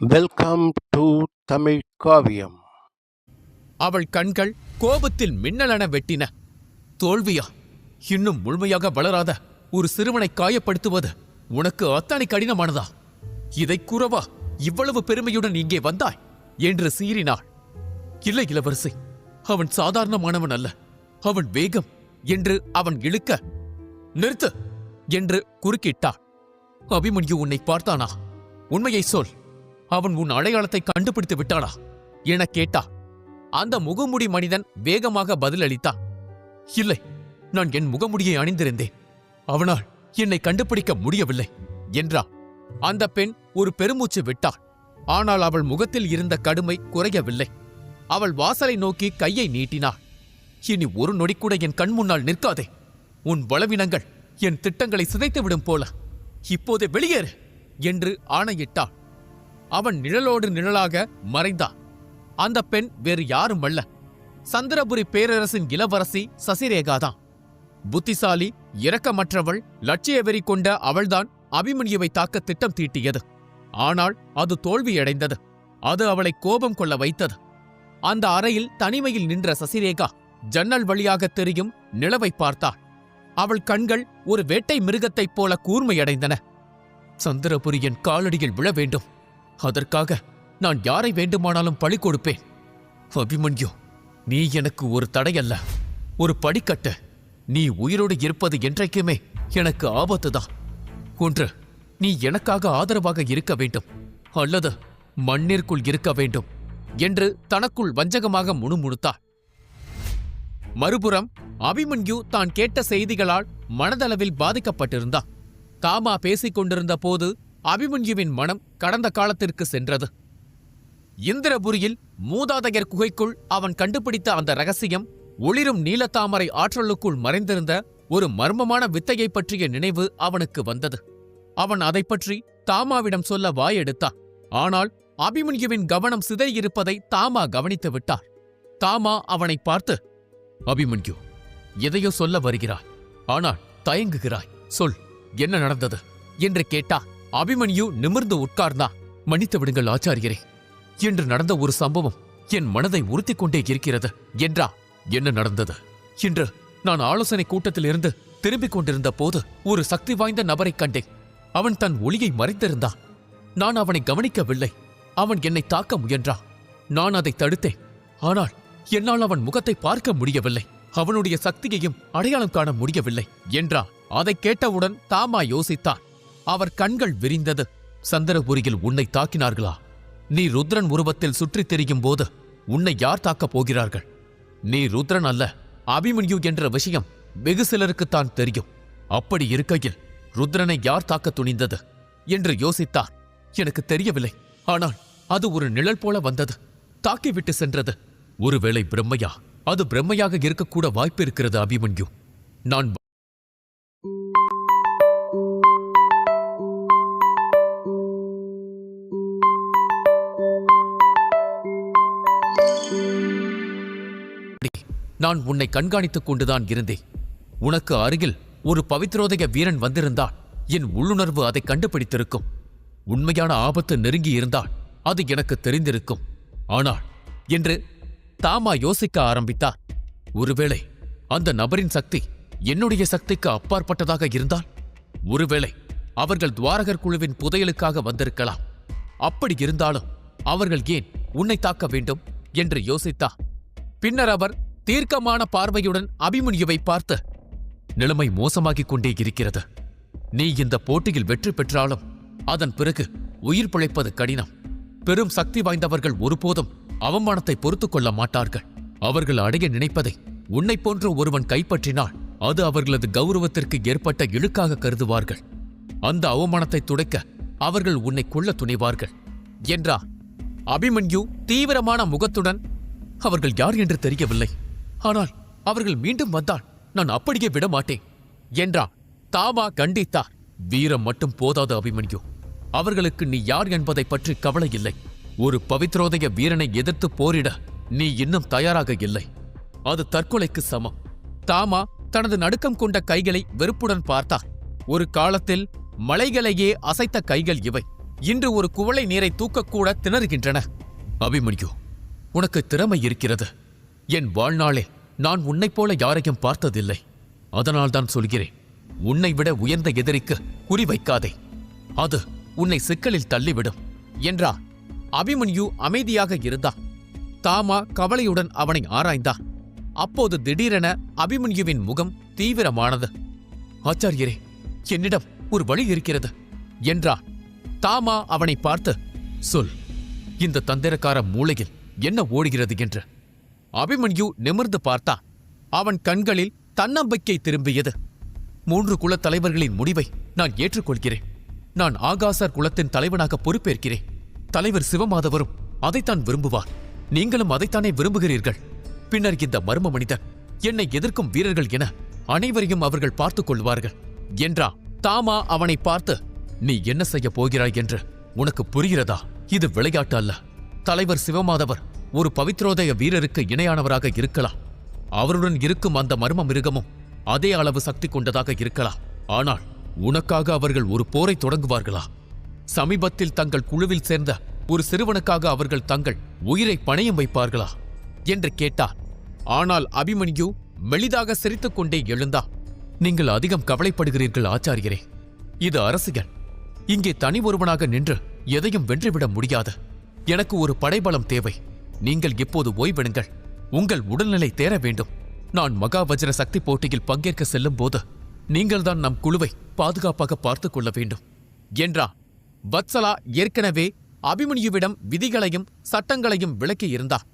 Welcome to Tamil காவியம். அவள் கண்கள் கோபத்தில் மின்னலென வெட்டின. தோல்வியா? இன்னும் முழுமையாக வளராத ஒரு சிறுவனை காயப்படுத்துவது உனக்கு அத்தனை கடினமானதா? இதை கூறவா இவ்வளவு பெருமையுடன் இங்கே வந்தாய்? என்று சீறினாள். இல்லை இளவரசி. அவன் சாதாரணமானவன் அல்ல. அவன் வேகம் என்று அவன் இழுக்க. நிறுத்து! என்று குறுக்கிட்டாள். அபிமன்யு உன்னை பார்த்தானா? உண்மையை சொல். அவன் உன் அடையாளத்தை கண்டுபிடித்து விட்டாளா? என கேட்டா. அந்த முகமுடி மனிதன் வேகமாக பதிலளித்தான் இல்லை நான் என் முகமுடியை அணிந்திருந்தேன். அவனால் என்னை கண்டுபிடிக்க முடியவில்லை என்றா. அந்த பெண் ஒரு பெருமூச்சு விட்டாள் ஆனால் அவள் முகத்தில் இருந்த கடுமை குறையவில்லை. அவள் வாசலை நோக்கி கையை நீட்டினாள் இனி ஒரு நொடி கூட என் கண் முன்னால் நிற்காதே. உன் பலவீனங்கள் என் திட்டங்களை சிதைத்துவிடும் போல. இப்போதே வெளியேறு என்று ஆணையிட்டாள் அவன் நிழலோடு நிழலாக மறைந்தான். அந்த பெண் வேறு யாரும் அல்ல. சந்திரபுரி பேரரசின் இளவரசி சசிரேகாதான் புத்திசாலி இரக்கமற்றவள் லட்சிய வெறி கொண்ட அவள்தான் அபிமன்யுவை தாக்க திட்டம் தீட்டியது. ஆனால் அது தோல்வியடைந்தது. அது அவளை கோபம் கொள்ள வைத்தது. அந்த அறையில் தனிமையில் நின்ற சசிரேகா ஜன்னல் வழியாக தெரியும் நிலவை பார்த்தாள். அவள் கண்கள் ஒரு வேட்டை மிருகத்தைப் போல கூர்மையடைந்தன. சந்திரபுரியின் காலடியில் விழ வேண்டும். அதற்காக நான் யாரை வேண்டுமானாலும் பழி கொடுப்பேன். அபிமன்யு நீ எனக்கு ஒரு தடையல்ல. ஒரு படிக்கட்டு நீ உயிரோடு இருப்பது என்றைக்குமே எனக்கு ஆபத்துதான் ஒன்று நீ எனக்காக ஆதரவாக இருக்க வேண்டும். அல்லது மண்ணிற்குள் இருக்க வேண்டும் என்று தனக்குள் வஞ்சகமாக முணுமுணுத்தாள் மறுபுறம் அபிமன்யு தான் கேட்ட செய்திகளால் மனதளவில் பாதிக்கப்பட்டிருந்தான் தாமா பேசிக் கொண்டிருந்த போது அபிமன்யுவின் மனம் கடந்த காலத்திற்கு சென்றது. இந்திரபுரியில் மூதாதையர் குகைக்குள் அவன் கண்டுபிடித்த அந்த ரகசியம் ஒளிரும் நீலத்தாமரை ஆற்றலுக்குள் மறைந்திருந்த ஒரு மர்மமான வித்தையைப் பற்றிய நினைவு அவனுக்கு வந்தது. அவன் அதைப் பற்றி தாமாவிடம் சொல்ல வாயெடுத்தான் ஆனால் அபிமன்யுவின் கவனம் சிதறியிருப்பதை தாமா கவனித்து விட்டார் தாமா அவனை பார்த்து அபிமன்யு எதையோ சொல்ல வருகிறாய். ஆனால் தயங்குகிறாய். சொல் என்ன நடந்தது? என்று கேட்டா அபிமன்யு நிமிர்ந்து உட்கார்ந்தா மன்னித்து விடுங்கள் ஆச்சாரியரே. இன்று நடந்த ஒரு சம்பவம் என் மனதை உறுத்தி கொண்டே இருக்கிறது என்றா என்ன நடந்தது? இன்று நான் ஆலோசனை கூட்டத்தில் இருந்து திரும்பிக் கொண்டிருந்த போது ஒரு சக்தி வாய்ந்த நபரைக் கண்டேன். அவன் தன் ஒளியை மறைத்திருந்தான். நான் அவனை கவனிக்கவில்லை. அவன் என்னை தாக்க முயன்றான் நான் அதை தடுத்தேன். ஆனால் என்னால் அவன் முகத்தை பார்க்க முடியவில்லை. அவனுடைய சக்தியையும் அடையாளம் காண முடியவில்லை என்றா அதைக் கேட்டவுடன் தாமா யோசித்தான். அவர் கண்கள் விரிந்தது. சந்திரபுரியில் உன்னை தாக்கினார்களா? நீ ருத்ரன் உருவத்தில் சுற்றித் திரியும் போது உன்னை யார் தாக்கப் போகிறார்கள்? நீ ருத்ரன் அல்ல அபிமன்யு என்ற விஷயம் வெகு சிலருக்குத்தான் தெரியும். அப்படி இருக்கையில் ருத்ரனை யார் தாக்க துணிந்தது? என்று யோசித்தார். எனக்கு தெரியவில்லை. ஆனால் அது ஒரு நிழல் போல வந்தது. தாக்கிவிட்டு சென்றது. ஒருவேளை பிரம்மையா? அது பிரம்மையாக இருக்கக்கூட வாய்ப்பு இருக்கிறது அபிமன்யு. நான் நான் உன்னை கண்காணித்துக் கொண்டுதான் இருந்தேன். உனக்கு அருகில் ஒரு பவித்ரோதய வீரன் வந்திருந்தால் என் உள்ளுணர்வு அதை கண்டுபிடித்திருக்கும். உண்மையான ஆபத்து நெருங்கி இருந்தால் அது எனக்கு தெரிந்திருக்கும். ஆனால் என்று தாமா யோசிக்க ஆரம்பித்தார். ஒருவேளை அந்த நபரின் சக்தி என்னுடைய சக்திக்கு அப்பாற்பட்டதாக இருந்தால் ஒருவேளை அவர்கள் துவாரகர் குழுவின் புதையலுக்காக வந்திருக்கலாம். அப்படி இருந்தாலும் அவர்கள் ஏன் உன்னை தாக்க வேண்டும்? என்று யோசித்தா பின்னர் அவர் தீர்க்கமான பார்வையுடன் அபிமன்யுவை பார்த்து நிலைமை மோசமாகிக் கொண்டே இருக்கிறது. நீ இந்த போட்டியில் வெற்றி பெற்றாலும் அதன் பிறகு உயிர் பிழைப்பது கடினம். பெரும் சக்தி வாய்ந்தவர்கள் ஒருபோதும் அவமானத்தை பொறுத்துக் கொள்ள மாட்டார்கள். அவர்கள் அடைய நினைப்பதை உன்னைப் போன்ற ஒருவன் கைப்பற்றினால் அது அவர்களது கௌரவத்திற்கு ஏற்பட்ட இழுக்காக கருதுவார்கள். அந்த அவமானத்தை துடைக்க அவர்கள் உன்னை கொள்ள துணிவார்கள் என்றார் அபிமன்யு தீவிரமான முகத்துடன் அவர்கள் யார் என்று தெரியவில்லை. ஆனால் அவர்கள் மீண்டும் வந்தால் நான் அப்படியே விட மாட்டேன் என்றார் தாமா கண்டித்தார் வீரம் மட்டும் போதாது அபிமன்யு. அவர்களுக்கு நீ யார் என்பதை பற்றி கவலை இல்லை. ஒரு பவித்ரோதய வீரனை எதிர்த்து போரிட நீ இன்னும் தயாராக இல்லை. அது தற்கொலைக்கு சமம். தாமா தனது நடுக்கம் கொண்ட கைகளை வெறுப்புடன் பார்த்தார். ஒரு காலத்தில் மலைகளையே அசைத்த கைகள் இவை. இன்று ஒரு குவளை நீரை தூக்கக்கூட திணறுகின்றன. அபிமன்யு உனக்கு திறமை இருக்கிறது. என் வாழ்நாளே நான் உன்னைப் போல யாரையும் பார்த்ததில்லை. அதனால்தான் சொல்கிறேன் உன்னை விட உயர்ந்த எதிரிக்கு குறி வைக்காதே. அது உன்னை சிக்கலில் தள்ளிவிடும். என்றா அபிமன்யு அமைதியாக இருந்தான் தாமா கவலையுடன் அவனை ஆராய்ந்தான் அப்போது திடீரென அபிமன்யுவின் முகம் தீவிரமானது. ஆச்சாரியரே என்னிடம் ஒரு வழி இருக்கிறது என்றா. தாமா அவனை பார்த்து சொல் இந்த தந்திரக்கார மூளையில் என்ன ஓடுகிறது என்று? அபிமன்யு நிமிர்ந்து பார்த்தான் அவன் கண்களில் தன்னம்பிக்கை திரும்பியது. மூன்று குலத் தலைவர்களின் முடிவை நான் ஏற்றுக்கொள்கிறேன். நான் ஆகாசர் குலத்தின் தலைவனாக பொறுப்பேற்கிறேன். தலைவர் சிவமாதவரும் அதைத்தான் விரும்புவார். நீங்களும் அதைத்தானே விரும்புகிறீர்கள். பின்னர் இந்த மர்ம மனிதன் என்னை எதிர்க்கும் வீரர்கள் என அனைவரையும் அவர்கள் பார்த்துக் கொள்வார்கள். என்றா தாமா அவனை பார்த்து நீ என்ன செய்ய போகிறாய் என்று உனக்கு புரிகிறதா? இது விளையாட்டு அல்ல. தலைவர் சிவமாதவர் ஒரு பவித்ரோதய வீரருக்கு இணையானவராக இருக்கலாம். அவருடன் இருக்கும் அந்த மர்ம மிருகமும் அதே அளவு சக்தி கொண்டதாக இருக்கலாம். ஆனால் உனக்காக அவர்கள் ஒரு போரை தொடங்குவார்களா? சமீபத்தில் தங்கள் குழுவில் சேர்ந்த ஒரு சிறுவனுக்காக அவர்கள் தங்கள் உயிரை பணையம் வைப்பார்களா? என்று கேட்டார் ஆனால் அபிமன்யு மெலிதாக சிரித்துக் கொண்டே எழுந்தா நீங்கள் அதிகம் கவலைப்படுகிறீர்கள் ஆச்சாரியரே. இது அரசியல் இங்கே தனி ஒருவனாக நின்று எதையும் வென்றுவிட முடியாது. எனக்கு ஒரு படைபலம் தேவை. நீங்கள் இப்போது ஓய்வெடுங்கள். உங்கள் உடல்நிலை தேர வேண்டும். நான் மகாவஜ்ர சக்தி போட்டியில் பங்கேற்க செல்லும் போது நீங்கள்தான் நம் குழுவை பாதுகாப்பாக பார்த்துக் கொள்ள வேண்டும். என்றா வத்சலா ஏற்கனவே அபிமன்யுவிடம் விதிகளையும் சட்டங்களையும் விளக்கியிருந்தார்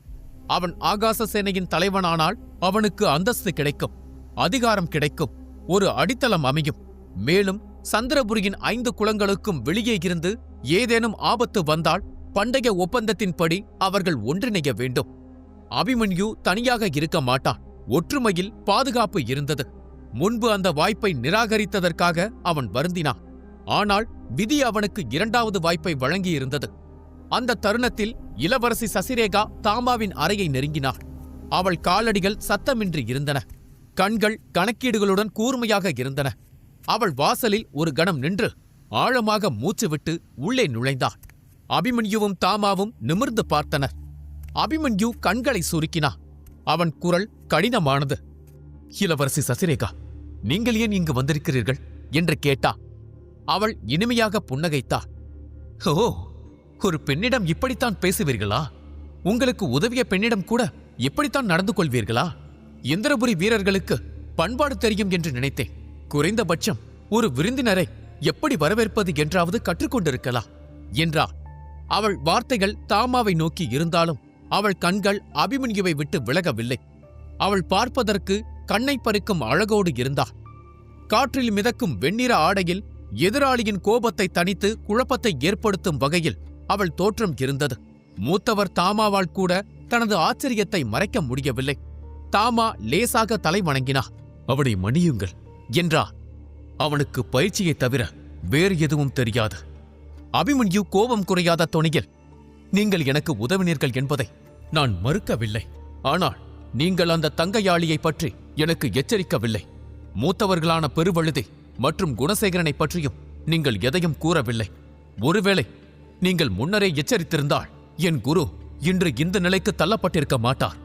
அவன் ஆகாச சேனையின் தலைவனானால் அவனுக்கு அந்தஸ்து கிடைக்கும் அதிகாரம் கிடைக்கும் ஒரு அடித்தளம் அமையும். மேலும் சந்திரபுரியின் ஐந்து குளங்களுக்கும் வெளியே இருந்து ஏதேனும் ஆபத்து வந்தால் பண்டைய ஒப்பந்தத்தின்படி அவர்கள் ஒன்றிணைய வேண்டும். அபிமன்யு தனியாக இருக்க மாட்டான். ஒற்றுமையில் பாதுகாப்பு இருந்தது. முன்பு அந்த வாய்ப்பை நிராகரித்ததற்காக அவன் வருந்தினான். ஆனால் விதி அவனுக்கு இரண்டாவது வாய்ப்பை வழங்கியிருந்தது. அந்த தருணத்தில் இளவரசி சசிரேகா தாமாவின் அறையை நெருங்கினாள். அவள் காலடிகள் சத்தமின்றி இருந்தன. கண்கள் கணக்கீடுகளுடன் கூர்மையாக இருந்தன. அவள் வாசலில் ஒரு கணம் நின்று ஆழமாக மூச்சுவிட்டு உள்ளே நுழைந்தாள். அபிமன்யுவும் தாமாவும் நிமிர்ந்து பார்த்தனர். அபிமன்யு கண்களை சுருக்கினான் அவன் குரல் கடினமானது. இளவரசி சசிரேகா நீங்கள் ஏன் இங்கு வந்திருக்கிறீர்கள்? என்று கேட்டா அவள் இனிமையாக புன்னகைத்தாள் ஓ ஒரு பெண்ணிடம் இப்படித்தான் பேசுவீர்களா? உங்களுக்கு உதவிய பெண்ணிடம் கூட இப்படித்தான் நடந்து கொள்வீர்களா? இந்திரபுரி வீரர்களுக்கு பண்பாடு தெரியும் என்று நினைத்தேன். குறைந்தபட்சம் ஒரு விருந்தினரை எப்படி வரவேற்பது என்றாவது கற்றுக்கொண்டிருக்கலாம் என்றா அவள் வார்த்தைகள் தாமாவை நோக்கி இருந்தாலும் அவள் கண்கள் அபிமன்யுவை விட்டு விலகவில்லை. அவள் பார்ப்பதற்கு கண்ணை பறிக்கும் அழகோடு இருந்தா காற்றில் மிதக்கும் வெண்ணிற ஆடையில் எதிராளியின் கோபத்தை தணித்து குழப்பத்தை ஏற்படுத்தும் வகையில் அவள் தோற்றம் இருந்தது. மூத்தவர் தாமாவால் கூட தனது ஆச்சரியத்தை மறைக்க முடியவில்லை. தாமா லேசாக தலை வணங்கினா அவனை மணியுங்கள் என்றா அவனுக்கு பயிற்சியைத் தவிர வேறு எதுவும் தெரியாது. அபிமன்யு கோபம் குறையாத துணையில் நீங்கள் எனக்கு உதவினீர்கள் என்பதை நான் மறுக்கவில்லை. ஆனால் நீங்கள் அந்த தங்கையாளியை பற்றி எனக்கு எச்சரிக்கவில்லை. மூத்தவர்களான பெருவழுதி மற்றும் குணசேகரனை பற்றியும் நீங்கள் எதையும் கூறவில்லை. ஒருவேளை நீங்கள் முன்னரே எச்சரித்திருந்தால் என் குரு இன்று இந்த நிலைக்கு தள்ளப்பட்டிருக்க மாட்டார்.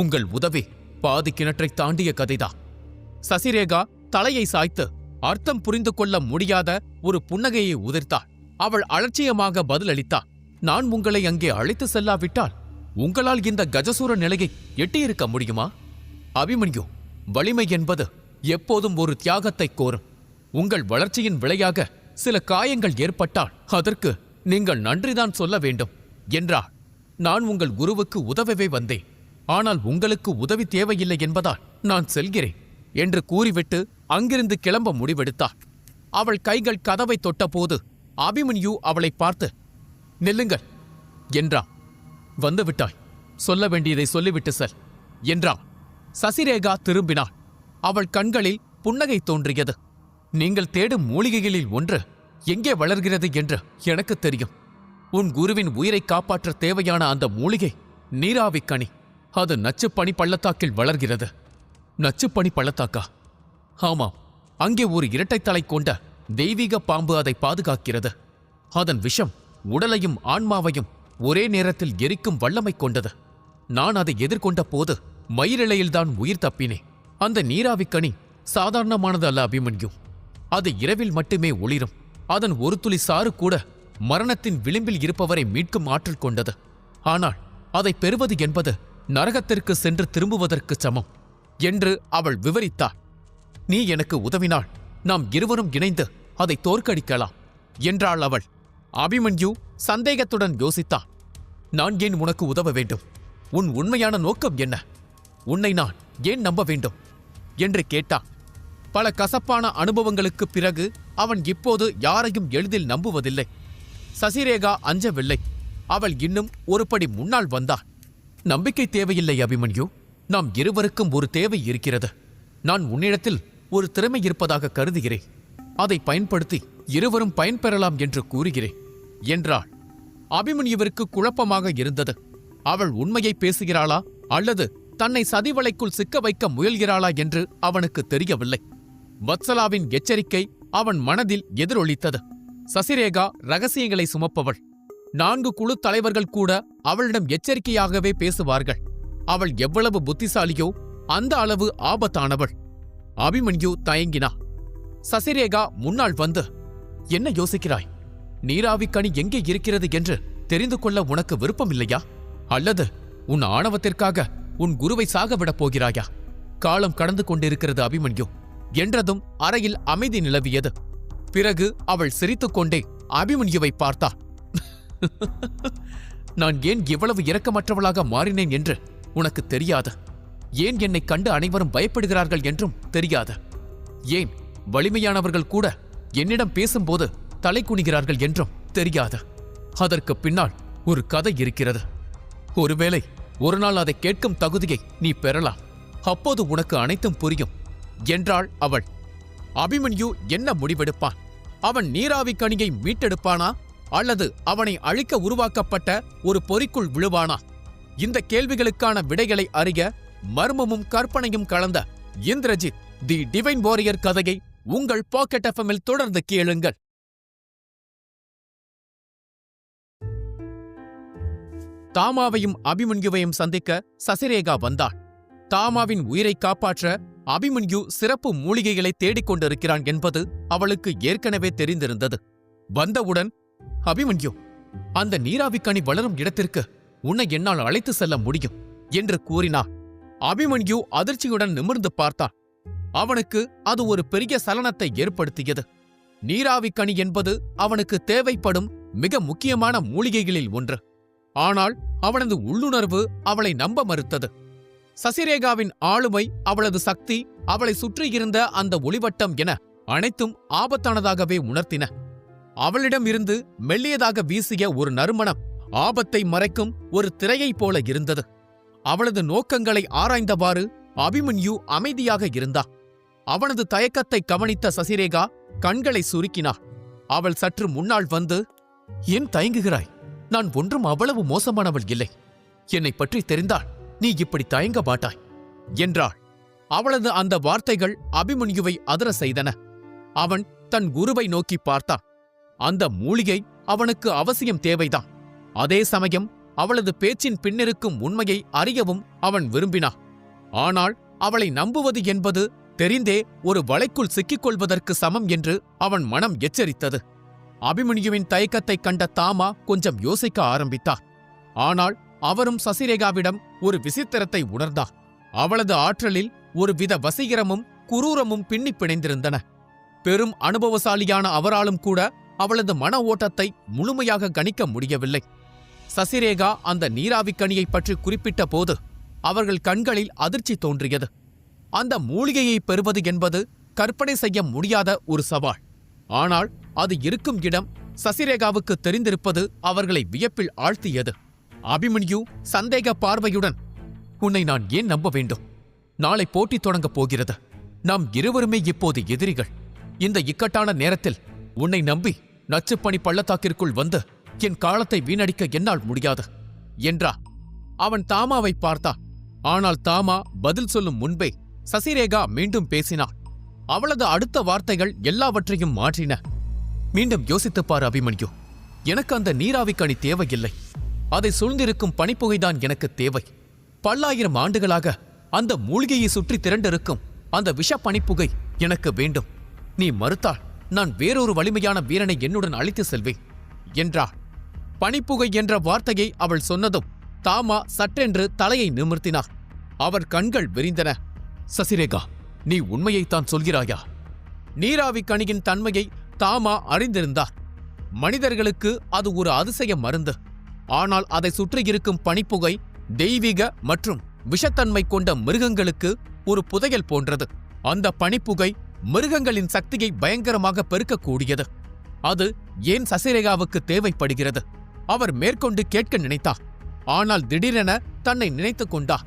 உங்கள் உதவி பாதி கிணற்றை தாண்டிய கதைதான் சசிரேகா தலையை சாய்த்து அர்த்தம் புரிந்து கொள்ள முடியாத ஒரு புன்னகையை உதிர்த்தாள். அவள் அலட்சியமாக பதிலளித்தாள். நான் உங்களை அங்கே அழைத்து செல்லாவிட்டால் உங்களால் இந்த கஜசூர நிலையை எட்டியிருக்க முடியுமா? அபிமன்யு வலிமை என்பது எப்போதும் ஒரு தியாகத்தை கோரும். உங்கள் வளர்ச்சியின் விளையாக சில காயங்கள் ஏற்பட்டால் அதற்கு நீங்கள் நன்றிதான் சொல்ல வேண்டும் என்றாள். நான் உங்கள் குருவுக்கு உதவவே வந்தேன். ஆனால் உங்களுக்கு உதவி தேவையில்லை என்பதால் நான் செல்கிறேன் என்று கூறிவிட்டு அங்கிருந்து கிளம்ப முடிவெடுத்தாள். அவள் கைகள் கதவை தொட்டபோது அபிமன்யு அவளை பார்த்து நெல்லுங்கள் என்றான். வந்துவிட்டாய். சொல்ல வேண்டியதை சொல்லிவிட்டு செல் என்றான். சசிரேகா திரும்பினாள். அவள் கண்களில் புன்னகை தோன்றியது. நீங்கள் தேடும் மூலிகைகளில் ஒன்று எங்கே வளர்கிறது என்று எனக்கு தெரியும். உன் குருவின் உயிரை காப்பாற்ற தேவையான அந்த மூலிகை நீராவிக் கனி. அது நச்சுப்பனி பள்ளத்தாக்கில் வளர்கிறது. நச்சுப்பனி பள்ளத்தாக்கா? ஆமாம். அங்கே ஒரு இரட்டைத்தலை கொண்ட தெய்வீக பாம்பு அதை பாதுகாக்கிறது. அதன் விஷம் உடலையும் ஆன்மாவையும் ஒரே நேரத்தில் எரிக்கும் வல்லமை கொண்டது. நான் அதை எதிர்கொண்ட போது மயிரிழையில்தான் உயிர் தப்பினேன் அந்த நீராவிக்கனி சாதாரணமானது அல்ல அபிமன்யு. அது இரவில் மட்டுமே ஒளிரும். அதன் ஒரு துளி சாறு கூட மரணத்தின் விளிம்பில் இருப்பவரை மீட்கும் ஆற்றல் கொண்டது. ஆனால் அதை பெறுவது என்பது நரகத்திற்கு சென்று திரும்புவதற்கு சமம் என்று அவள் விவரித்தாள். நீ எனக்கு உதவினாள் நாம் இருவரும் இணைந்து அதை தோற்கடிக்கலாம் என்றாள் அவள். அபிமன்யு சந்தேகத்துடன் யோசித்தான் நான் ஏன் உனக்கு உதவ வேண்டும்? உன் உண்மையான நோக்கம் என்ன? உன்னை நான் ஏன் நம்ப வேண்டும்? என்று கேட்டான் பல கசப்பான அனுபவங்களுக்குப் பிறகு அவன் இப்போது யாரையும் எளிதில் நம்புவதில்லை. சசிரேகா அஞ்சவில்லை. அவள் இன்னும் ஒருபடி முன்னால் வந்தாள் நம்பிக்கை தேவையில்லை அபிமன்யு. நாம் இருவருக்கும் ஒரு தேவை இருக்கிறது. நான் உன்னிடத்தில் ஒரு திறமை இருப்பதாக கருதுகிறேன். அதை பயன்படுத்தி இருவரும் பயன்பெறலாம் என்று கூறுகிறேன். என்றாள். அபிமன்யுவிற்கு குழப்பமாக இருந்தது. அவள் உண்மையை பேசுகிறாளா அல்லது தன்னை சதிவலைக்குள் சிக்க வைக்க முயல்கிறாளா என்று அவனுக்கு தெரியவில்லை. வத்சலாவின் எச்சரிக்கை அவன் மனதில் எதிரொலித்தது. சசிரேகா ரகசியங்களை சுமப்பவள். நான்கு குழு தலைவர்கள் கூட அவளிடம் எச்சரிக்கையாகவே பேசுவார்கள். அவள் எவ்வளவு புத்திசாலியோ அந்த அளவு ஆபத்தானவள். அபிமன்யு தயங்கினா சசிரேகா முன்னால் வந்து என்ன யோசிக்கிறாய்? நீராவிக்கணி எங்கே இருக்கிறது என்று தெரிந்து கொள்ள உனக்கு விருப்பமில்லையா? அல்லது உன் ஆணவத்திற்காக உன் குருவை சாகவிடப் போகிறாயா? காலம் கடந்து கொண்டிருக்கிறது அபிமன்யு. என்றதும் அறையில் அமைதி நிலவியது. பிறகு அவள் சிரித்துக்கொண்டே அபிமன்யுவை பார்த்தாள் நான் ஏன் இவ்வளவு இரக்கமற்றவளாக மாறினேன் என்று உனக்கு தெரியாது? ஏன் என்னை கண்டு அனைவரும் பயப்படுகிறார்கள் என்றும் தெரியாது. ஏன் வலிமையானவர்கள் கூட என்னிடம் பேசும்போது தலை குனிகிறார்கள் என்றும் தெரியாது. அதற்கு பின்னால் ஒரு கதை இருக்கிறது. ஒருவேளை ஒரு நாள் அதை கேட்கும் தகுதியை நீ பெறலாம். அப்போது உனக்கு அனைத்தும் புரியும். என்றாள் அவள். அபிமன்யு என்ன முடிவெடுப்பான்? அவன் நீராவி கணியை மீட்டெடுப்பானா? அல்லது அவனை அழிக்க உருவாக்கப்பட்ட ஒரு பொறிக்குள் விழுவானா? இந்த கேள்விகளுக்கான விடைகளை அறிய மர்மமும் கற்பனையும் கலந்த இந்திரஜித் தி டிவைன் வாரியர் கதையை உங்கள் பாக்கெட் எஃப்எம்மில் தொடர்ந்து கேளுங்கள். தாமாவையும் அபிமன்யுவையும் சந்திக்க சசிரேகா வந்தாள். தாமாவின் உயிரை காப்பாற்ற அபிமன்யு சிறப்பு மூலிகைகளை தேடிக் கொண்டிருக்கிறான் என்பது அவளுக்கு ஏற்கனவே தெரிந்திருந்தது. வந்தவுடன் அபிமன்யு அந்த நீராவிக்கனி வளரும் இடத்திற்கு உன்னை என்னால் அழைத்து செல்ல முடியும் என்று கூறினார் அபிமன்யு அதிர்ச்சியுடன் நிமிர்ந்து பார்த்தான் அவனுக்கு அது ஒரு பெரிய சலனத்தை ஏற்படுத்தியது. நீராவிக்கனி என்பது அவனுக்கு தேவைப்படும் மிக முக்கியமான மூலிகைகளில் ஒன்று. ஆனால் அவனது உள்ளுணர்வு அவளை நம்ப மறுத்தது. சசிரேகாவின் ஆளுமை அவளது சக்தி அவளை சுற்றியிருந்த அந்த ஒளிவட்டம் என அனைத்தும் ஆபத்தானதாகவே உணர்த்தின. அவளிடம் இருந்து மெல்லியதாக வீசிய ஒரு நறுமணம் ஆபத்தை மறைக்கும் ஒரு திரையைப் போல இருந்தது. அவளது நோக்கங்களை ஆராய்ந்தவாறு அபிமன்யு அமைதியாக இருந்தா. அவனது தயக்கத்தை கவனித்த சசிரேகா கண்களை சுருக்கினாள். அவள் சற்று முன்னால் வந்து ஏன் தயங்குகிறாய்? நான் ஒன்றும் அவ்வளவு மோசமானவள் இல்லை. என்னை பற்றி தெரிந்தால் நீ இப்படி தயங்க மாட்டாய் என்றாள். அவளது அந்த வார்த்தைகள் அபிமன்யுவை அதிர செய்தன. அவன் தன் குருவை நோக்கி பார்த்தான். அந்த மூலிகை அவனுக்கு அவசியம் தேவைதான். அதே சமயம் அவளது பேச்சின் பின்னிருக்கும் உண்மையை அறியவும் அவன் விரும்பினான். ஆனால் அவளை நம்புவது என்பது தெரிந்தே ஒரு வலைக்குள் சிக்கிக் கொள்வதற்கு சமம் என்று அவன் மனம் எச்சரித்தது. அபிமன்யுவின் தயக்கத்தைக் கண்ட தாமா கொஞ்சம் யோசிக்க ஆரம்பித்தார் ஆனால் அவரும் சசிரேகாவிடம் ஒரு விசித்திரத்தை உணர்ந்தார் அவளது ஆற்றலில் ஒரு வித வசீகரமும் குரூரமும் பின்னிப் பிணைந்திருந்தன. பெரும் அனுபவசாலியான அவராலும் கூட அவளது மன ஓட்டத்தை முழுமையாக கணிக்க முடியவில்லை. சசிரேகா அந்த நீராவிக்கனியைப் பற்றி குறிப்பிட்ட போது அவர்கள் கண்களில் அதிர்ச்சி தோன்றியது. அந்த மூலிகையை பெறுவது என்பது கற்பனை செய்ய முடியாத ஒரு சவால். ஆனால் அது இருக்கும் இடம் சசிரேகாவுக்கு தெரிந்திருப்பது அவர்களை வியப்பில் ஆழ்த்தியது. அபிமன்யு சந்தேக பார்வையுடன் உன்னை நான் ஏன் நம்ப வேண்டும்? நாளை போட்டி தொடங்கப் போகிறது. நாம் இருவருமே இப்போது எதிரிகள். இந்த இக்கட்டான நேரத்தில் உன்னை நம்பி நச்சுப்பணி பள்ளத்தாக்கிற்குள் வந்து என் காலத்தை வீணடிக்க என்னால் முடியாது என்றா. அவன் தாமாவை பார்த்தான் ஆனால் தாமா பதில் சொல்லும் முன்பே சசிரேகா மீண்டும் பேசினாள். அவளது அடுத்த வார்த்தைகள் எல்லாவற்றையும் மாற்றின. மீண்டும் யோசித்துப் பார் அபிமன்யு. எனக்கு அந்த நீராவி கனி தேவையில்லை. அதை சூழ்ந்திருக்கும் பனிப்புகைதான் எனக்கு தேவை. பல்லாயிரம் ஆண்டுகளாக அந்த மூலிகையை சுற்றி திரண்டிருக்கும் அந்த விஷ பனிப்புகை எனக்கு வேண்டும். நீ மறுத்தால் நான் வேறொரு வலிமையான வீரனை என்னுடன் அழைத்து செல்வேன் என்றாள் பனிப்புகை என்ற வார்த்தையை அவள் சொன்னதும் தாமா சட்டென்று தலையை நிமிர்த்தினார் அவர் கண்கள் விரிந்தன. சசிரேகா நீ உண்மையைத்தான் சொல்கிறாயா? நீராவி கனியின் தன்மையை தாமா அறிந்திருந்தார். மனிதர்களுக்கு அது ஒரு அதிசய மருந்து. ஆனால் அதை சுற்றியிருக்கும் பனிப்புகை தெய்வீக மற்றும் விஷத்தன்மை கொண்ட மிருகங்களுக்கு ஒரு புதையல் போன்றது. அந்த பனிப்புகை மிருகங்களின் சக்தியை பயங்கரமாக பெருக்கக்கூடியது. அது ஏன் சசிரேகாவுக்கு தேவைப்படுகிறது? அவர் மேற்கொண்டு கேட்க நினைத்தார். ஆனால் திடீரென தன்னை நினைத்துக் கொண்டார்.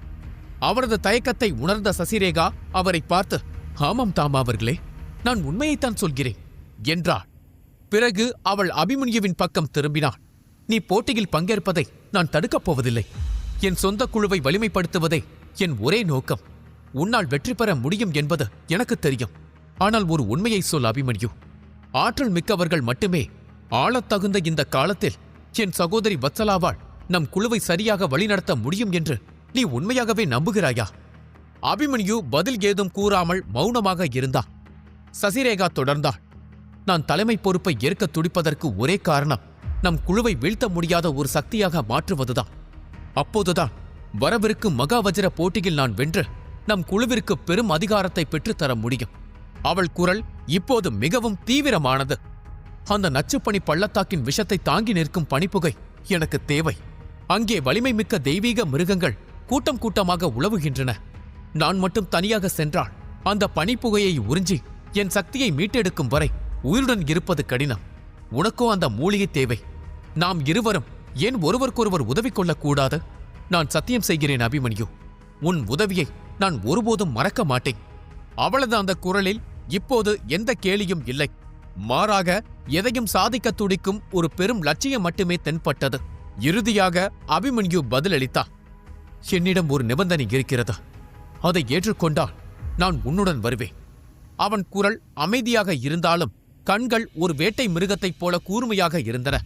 அவரது தயக்கத்தை உணர்ந்த சசிரேகா அவரை பார்த்து ஆமாம் தாமா அவர்களே நான் உண்மையைத்தான் சொல்கிறேன் என்றாள். பிறகு அவள் அபிமன்யுவின் பக்கம் திரும்பினாள். நீ போட்டியில் பங்கேற்பதை நான் தடுக்கப் போவதில்லை. என் சொந்த குழுவை வலிமைப்படுத்துவதே என் ஒரே நோக்கம். உன்னால் வெற்றி பெற முடியும் என்பது எனக்கு தெரியும். ஆனால் ஒரு உண்மையை சொல் அபிமன்யு. ஆற்றல் மிக்கவர்கள் மட்டுமே ஆளத்தகுந்த இந்த காலத்தில் என் சகோதரி வத்சலாவால் நம் குழுவை சரியாக வழிநடத்த முடியும் என்று நீ உண்மையாகவே நம்புகிறாயா? அபிமன்யு பதில் ஏதும் கூறாமல் மௌனமாக இருந்தா. சசிரேகா தொடர்ந்தாள் நான் தலைமை பொறுப்பை ஏற்க துடிப்பதற்கு ஒரே காரணம் நம் குழுவை வீழ்த்த முடியாத ஒரு சக்தியாக மாற்றுவதுதான் அப்போதுதான் வரவிருக்கும் மகாவஜ்ர போட்டியில் நான் வென்று நம் குழுவிற்கு பெரும் அதிகாரத்தை பெற்றுத்தர முடியும். அவள் குரல் இப்போது மிகவும் தீவிரமானது. அந்த நச்சுப்பனி பள்ளத்தாக்கின் விஷத்தை தாங்கி நிற்கும் பனிப்புகை எனக்கு தேவை. அங்கே வலிமை மிக்க தெய்வீக மிருகங்கள் கூட்டம் கூட்டமாக உழவுகின்றன. நான் மட்டும் தனியாக சென்றால் அந்த பனிப்புகையை உறிஞ்சி என் சக்தியை மீட்டெடுக்கும் வரை உயிருடன் இருப்பது கடினம். உனக்கோ அந்த மூலிகை தேவை. நாம் இருவரும் ஏன் ஒருவருக்கொருவர் உதவி கொள்ளக்கூடாது நான் சத்தியம் செய்கிறேன் அபிமன்யு. உன் உதவியை நான் ஒருபோதும் மறக்க மாட்டேன். அவளது அந்த குரலில் இப்போது எந்த கேலியும் இல்லை. மாறாக எதையும் சாதிக்க துடிக்கும் ஒரு பெரும் லட்சியம் மட்டுமே தென்பட்டது. இறுதியாக அபிமன்யு பதிலளித்தார். என்னிடம் ஒரு நிபந்தனை இருக்கிறது. அதை ஏற்றுக்கொண்டால் நான் உன்னுடன் வருவேன். அவன் குரல் அமைதியாக இருந்தாலும் கண்கள் ஒரு வேட்டை மிருகத்தைப் போல கூர்மையாக இருந்தன.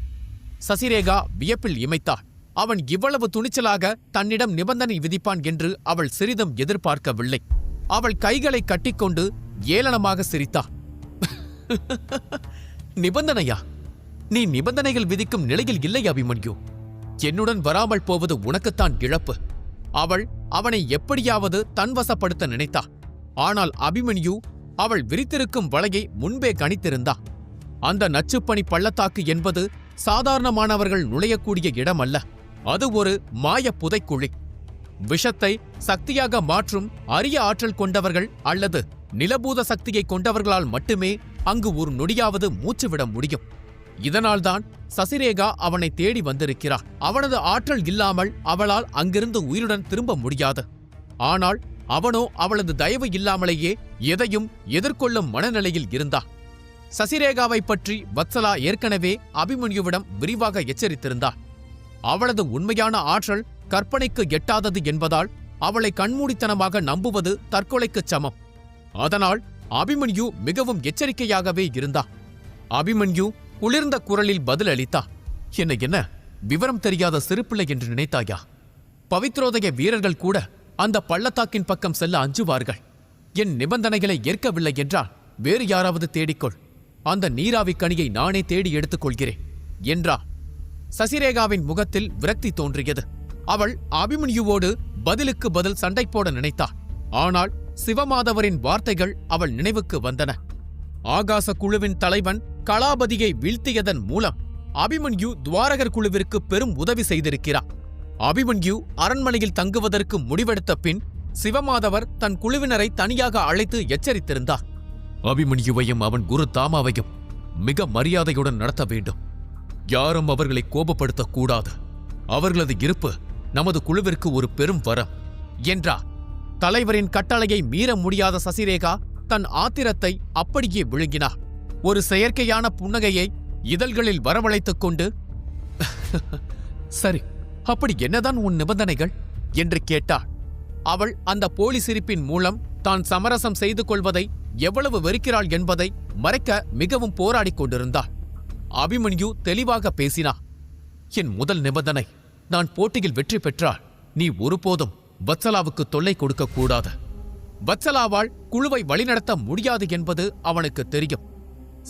சசிரேகா வியப்பில் இமைத்தாள். அவன் இவ்வளவு துணிச்சலாக தன்னிடம் நிபந்தனை விதிப்பான் என்று அவள் சிறிதும் எதிர்பார்க்கவில்லை. அவள் கைகளை கட்டிக்கொண்டு ஏளனமாக சிரித்தாள். நிபந்தனையா? நீ நிபந்தனைகள் விதிக்கும் நிலையில் இல்லை அபிமன்யு. என்னுடன் வராமல் போவது உனக்குத்தான் இழப்பு. அவள் அவனை எப்படியாவது தன்வசப்படுத்த நினைத்தா. ஆனால் அபிமன்யு அவள் விரித்திருக்கும் வலையை முன்பே கணித்திருந்தா. அந்த நச்சுப்பணி பள்ளத்தாக்கு என்பது சாதாரணமானவர்கள் நுழையக்கூடிய இடம் அல்ல அது ஒரு மாய புதைக்குழி. விஷத்தை சக்தியாக மாற்றும் அரிய ஆற்றல் கொண்டவர்கள் அல்லது நிலபூத சக்தியை கொண்டவர்களால் மட்டுமே அங்கு ஒரு நொடியாவது மூச்சுவிட முடியும். இதனால்தான் சசிரேகா அவனை தேடி வந்திருக்கிறார். அவனது ஆற்றல் இல்லாமல் அவளால் அங்கிருந்து உயிருடன் திரும்ப முடியாது. ஆனால் அவனோ அவளது தயவு இல்லாமலேயே எதையும் எதிர்கொள்ளும் மனநிலையில் இருந்தான் சசிரேகாவை பற்றி வத்சலா ஏற்கனவே அபிமன்யுவிடம் விரிவாக எச்சரித்திருந்தா அவளது உண்மையான ஆற்றல் கற்பனைக்கு எட்டாதது என்பதால் அவளை கண்மூடித்தனமாக நம்புவது தற்கொலைக்குச் சமம். அதனால் அபிமன்யு மிகவும் எச்சரிக்கையாகவே இருந்தா அபிமன்யு குளிர்ந்த குரலில் பதில் அளித்தா என்ன என்ன விவரம் தெரியாத சிறுபிள்ளை என்று நினைத்தாயா? பவித்ரோதய வீரர்கள் கூட அந்த பள்ளத்தாக்கின் பக்கம் செல்ல அஞ்சுவார்கள். என் நிபந்தனைகளை ஏற்கவில்லை என்றால் வேறு யாராவது தேடிக்கொள். அந்த நீராவி கனியை நானே தேடி எடுத்துக்கொள்கிறேன் என்றா. சசிரேகாவின் முகத்தில் விரக்தி தோன்றியது. அவள் அபிமன்யுவோடு பதிலுக்கு பதில் சண்டை போட நினைத்தாள் ஆனால் சிவமாதவரின் வார்த்தைகள் அவள் நினைவுக்கு வந்தன. ஆகாச குழுவின் தலைவன் கலாபதியை வீழ்த்தியதன் மூலம் அபிமன்யு துவாரகர் குழுவிற்கு பெரும் உதவி செய்திருக்கிறார். அபிமன்யு அரண்மனையில் தங்குவதற்கு முடிவெடுத்த பின் சிவமாதவர் தன் குழுவினரை தனியாக அழைத்து எச்சரித்திருந்தார். அபிமன்யுவையும் அவன் குரு தாமாவையும் மிக மரியாதையுடன் நடத்த வேண்டும். யாரும் அவர்களை கோபப்படுத்தக் கூடாது அவர்களது இருப்பு நமது குழுவிற்கு ஒரு பெரும் வரம். என்றார். தலைவரின் கட்டளையை மீற முடியாத சசிரேகா தன் ஆத்திரத்தை அப்படியே விழுங்கினார். ஒரு செயற்கையான புன்னகையை இதழ்களில் வரவழைத்துக் கொண்டு சரி அப்படி என்னதான் உன் நிபந்தனைகள்? என்று கேட்டாள். அவள் அந்த போலி சிரிப்பின் மூலம் தான் சமரசம் செய்து கொள்வதை எவ்வளவு வெறுக்கிறாள் என்பதை மறைக்க மிகவும் போராடிக் கொண்டிருந்தாள். அபிமன்யு தெளிவாக பேசினார் என் முதல் நிபந்தனை நான் போட்டியில் வெற்றி பெற்றால் நீ ஒருபோதும் வத்சலாவுக்கு தொல்லை கொடுக்க கூடாது. வத்சலாவால் குழுவை வழிநடத்த முடியாது என்பது அவனுக்கு தெரியும்.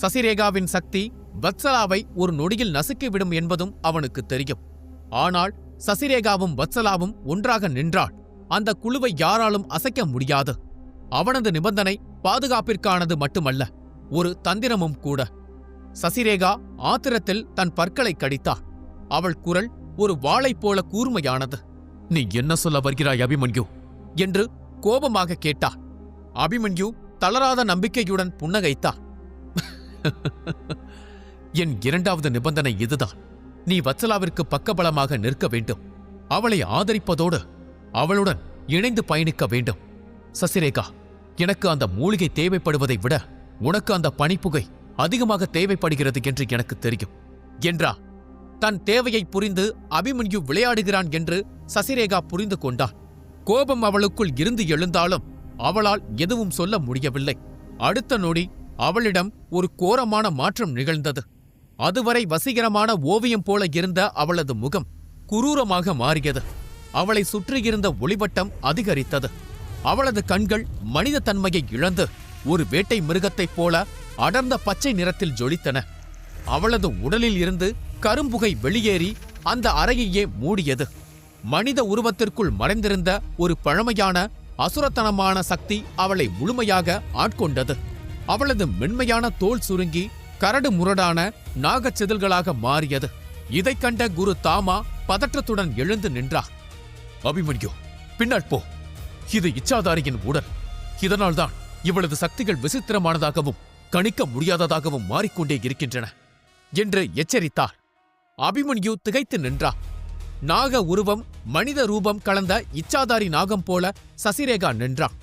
சசிரேகாவின் சக்தி வத்சலாவை ஒரு நொடியில் நசுக்கிவிடும் என்பதும் அவனுக்கு தெரியும். ஆனால் சசிரேகாவும் வத்சலாவும் ஒன்றாக நின்றால் அந்த குழுவை யாராலும் அசைக்க முடியாது. அவனது நிபந்தனை பாதுகாப்பிற்கானது மட்டுமல்ல ஒரு தந்திரமும் கூட. சசிரேகா ஆத்திரத்தில் தன் பற்களை கடித்தாள். அவள் குரல் ஒரு வாளைப் போல கூர்மையானது. நீ என்ன சொல்ல வருகிறாய் அபிமன்யு? என்று கோபமாக கேட்டா. அபிமன்யு தளராத நம்பிக்கையுடன் புன்னகைத்தா. என் இரண்டாவது நிபந்தனை இதுதான். நீ வத்சலாவிற்கு பக்கபலமாக நிற்க வேண்டும். அவளை ஆதரிப்பதோடு அவளுடன் இணைந்து பயணிக்க வேண்டும். சசிரேகா எனக்கு அந்த மூலிகை தேவைப்படுவதை விட உனக்கு அந்த பனிப்புகை அதிகமாக தேவைப்படுகிறது என்று எனக்கு தெரியும். என்றா? தன் தேவையை புரிந்து அபிமன்யு விளையாடுகிறான் என்று சசிரேகா புரிந்து கொண்டான் கோபம் அவளுக்குள் இருந்து எழுந்தாலும் அவளால் எதுவும் சொல்ல முடியவில்லை. அடுத்த நொடி அவளிடம் ஒரு கோரமான மாற்றம் நிகழ்ந்தது. அதுவரை வசீகரமான ஓவியம் போல இருந்த அவளது முகம் குரூரமாக மாறியது. அவளை சுற்றியிருந்த ஒளிவட்டம் அதிகரித்தது. அவளது கண்கள் மனித தன்மையை இழந்து ஒரு வேட்டை மிருகத்தைப் போல அடர்ந்த பச்சை நிறத்தில் ஜொலித்தன. அவளது உடலில் இருந்து கரும்புகை வெளியேறி அந்த அறையையே மூடியது. மனித உருவத்திற்குள் மறைந்திருந்த ஒரு பழமையான அசுரத்தனமான சக்தி அவளை முழுமையாக ஆட்கொண்டது. அவளது மென்மையான தோல் சுருங்கி கரடு முரடான நாகச்செதில்களாக மாறியது. இதைக் கண்ட குரு தாமா பதற்றத்துடன் எழுந்து நின்றார். அபிமன்யு பின்னால் போ. இது இச்சாதாரியின் உடல். இதனால்தான் இவளது சக்திகள் விசித்திரமானதாகவும் கணிக்க முடியாததாகவும் மாறிக்கொண்டே இருக்கின்றன என்று எச்சரித்தார். அபிமன்யு திகைத்து நின்றார். நாக உருவம் மனித ரூபம் கலந்த இச்சாதாரி நாகம் போல சசிரேகா நின்றான்.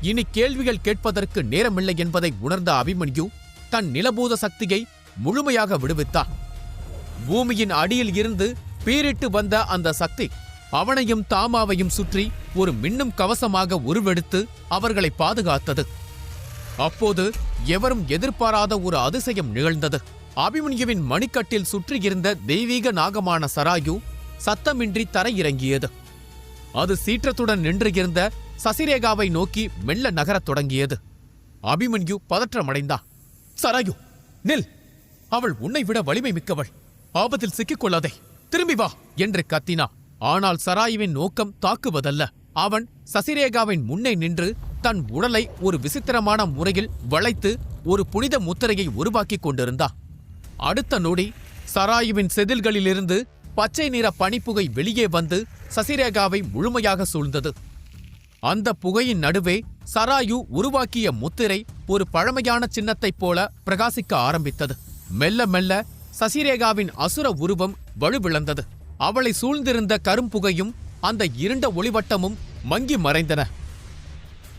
இனி கேள்விகள் கேட்பதற்கு நேரமில்லை என்பதை உணர்ந்த அபிமன்யு தன் நிலபூத சக்தியை முழுமையாக விடுவித்தார் பூமியின் அடியில் இருந்து பீரிட்டு வந்த அந்த சக்தி அவனையும் தாமாவையும் சுற்றி ஒரு மின்னும் கவசமாக உருவெடுத்து அவர்களை பாதுகாத்தது. அப்போது எவரும் எதிர்பாராத ஒரு அதிசயம் நிகழ்ந்தது. அபிமன்யுவின் மணிக்கட்டில் சுற்றியிருந்த தெய்வீக நாகமான சராயு சத்தமின்றி தரையிறங்கியது. அது சீற்றத்துடன் நின்று இருந்த சசிரேகாவை நோக்கி மெல்ல நகரத் தொடங்கியது. அபிமன்யு பதற்றமடைந்தா சராயு நில்! அவள் உன்னை விட வலிமை மிக்கவள். ஆபத்தில் சிக்கிக்கொள்ளாதே. திரும்பி வா! என்று கத்தினா. ஆனால் சராயுவின் நோக்கம் தாக்குவதல்ல. அவன் சசிரேகாவின் முன்னே நின்று தன் உடலை ஒரு விசித்திரமான முறையில் வளைத்து ஒரு புனித முத்திரையை உருவாக்கிக் கொண்டிருந்தான் அடுத்த நொடி சராயுவின் செதில்களிலிருந்து பச்சை நிற பனிப்புகை வெளியே வந்து சசிரேகாவை முழுமையாக சூழ்ந்தது. அந்த புகையின் நடுவே சராயு உருவாக்கிய முத்திரை ஒரு பழமையான சின்னத்தைப் போல பிரகாசிக்க ஆரம்பித்தது. மெல்ல மெல்ல சசிரேகாவின் அசுர உருவம் வலுவிழந்தது. அவளை சூழ்ந்திருந்த கரும்புகையும் அந்த இருண்ட ஒளிவட்டமும் மங்கி மறைந்தன.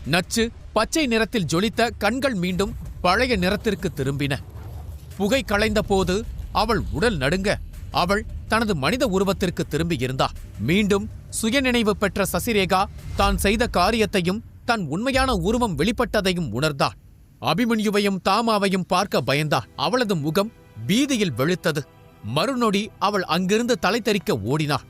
நச்சு பச்சை நிறத்தில் ஜொலித்த கண்கள் மீண்டும் பழைய நிறத்திற்கு திரும்பின. புகை களைந்த போது அவள் உடல் நடுங்க அவள் தனது மனித உருவத்திற்கு திரும்பியிருந்தாள் மீண்டும் சுயநினைவு பெற்ற சசிரேகா தான் செய்த காரியத்தையும் தன் உண்மையான உருவம் வெளிப்பட்டதையும் உணர்ந்தாள் அபிமன்யுவையும் தாமாவையும் பார்க்க பயந்தாள் அவளது முகம் பீதியில் வெளுத்தது. மறுநொடி அவள் அங்கிருந்து தலை தெறிக்க ஓடினாள்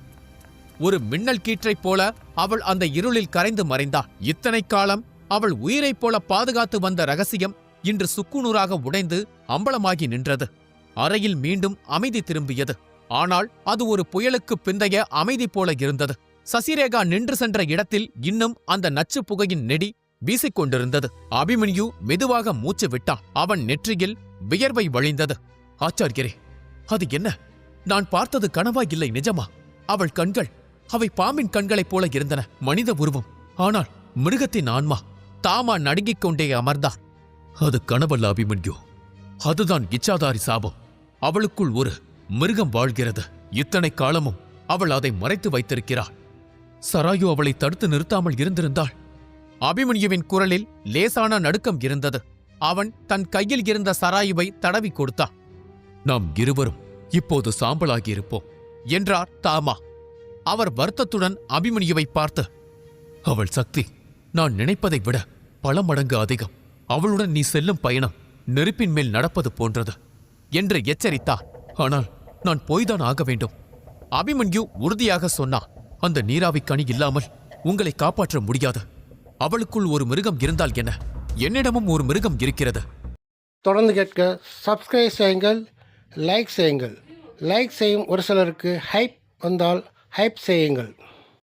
ஒரு மின்னல் கீற்றைப் போல அவள் அந்த இருளில் கரைந்து மறைந்தாள் இத்தனை காலம் அவள் உயிரைப் போல பாதுகாத்து வந்த ரகசியம் இன்று சுக்குநூறாக உடைந்து அம்பலமாகி நின்றது. அறையில் மீண்டும் அமைதி திரும்பியது. ஆனால் அது ஒரு புயலுக்கு பிந்தைய அமைதி போல இருந்தது. சசிரேகா நின்று சென்ற இடத்தில் இன்னும் அந்த நச்சு புகையின் நெடி வீசிக்கொண்டிருந்தது. அபிமன்யு மெதுவாக மூச்சு விட்டான். அவன் நெற்றியில் வியர்வை வழிந்தது. ஆச்சாரியரே அது என்ன? நான் பார்த்தது கனவா இல்லை நிஜமா? அவள் கண்கள் அவை பாம்பின் கண்களைப் போல இருந்தன மனித உருவம். ஆனால் மிருகத்தின் ஆன்மா தாமா நடுங்கிக் கொண்டே அமர்ந்தார் அது கனவல்ல அபிமன்யு. அதுதான் இச்சாதாரி சாபம். அவளுக்குள் ஒரு மிருகம் வாழ்கிறது. இத்தனை காலமும் அவள் அதை மறைத்து வைத்திருக்கிறாள். சராயு அவளை தடுத்து நிறுத்தாமல் இருந்திருந்தாள். அபிமன்யுவின் குரலில் லேசான நடுக்கம் இருந்தது. அவன் தன் கையில் இருந்த சராயுவை தடவி கொடுத்தான். நாம் இருவரும் இப்போது சாம்பலாகியிருப்போம் என்றார் தாமா. அவர் வருத்தத்துடன் அபிமன்யுவை பார்த்து அவள் சக்தி நான் நினைப்பதை விட பல மடங்கு அதிகம். அவளுடன் நீ செல்லும் பயணம் நெருப்பின் மேல் நடப்பது போன்றது. என்று எச்சரித்தார் ஆனால் நான் போய்தான் ஆக வேண்டும். அபிமன்யு உறுதியாக சொன்னா அந்த நீராவி கனி இல்லாமல் உங்களை காப்பாற்ற முடியாது. அவளுக்குள் ஒரு மிருகம் இருந்தால் என்ன? என்னிடமும் ஒரு மிருகம் இருக்கிறது. தொடர்ந்து கேட்க சப்ஸ்கிரைப் செய்யுங்கள் லைக் செய்யுங்கள். லைக் செய்யும் ஒரு சிலருக்கு ஹைப் வந்தால் ஹைப் செய்யுங்கள்.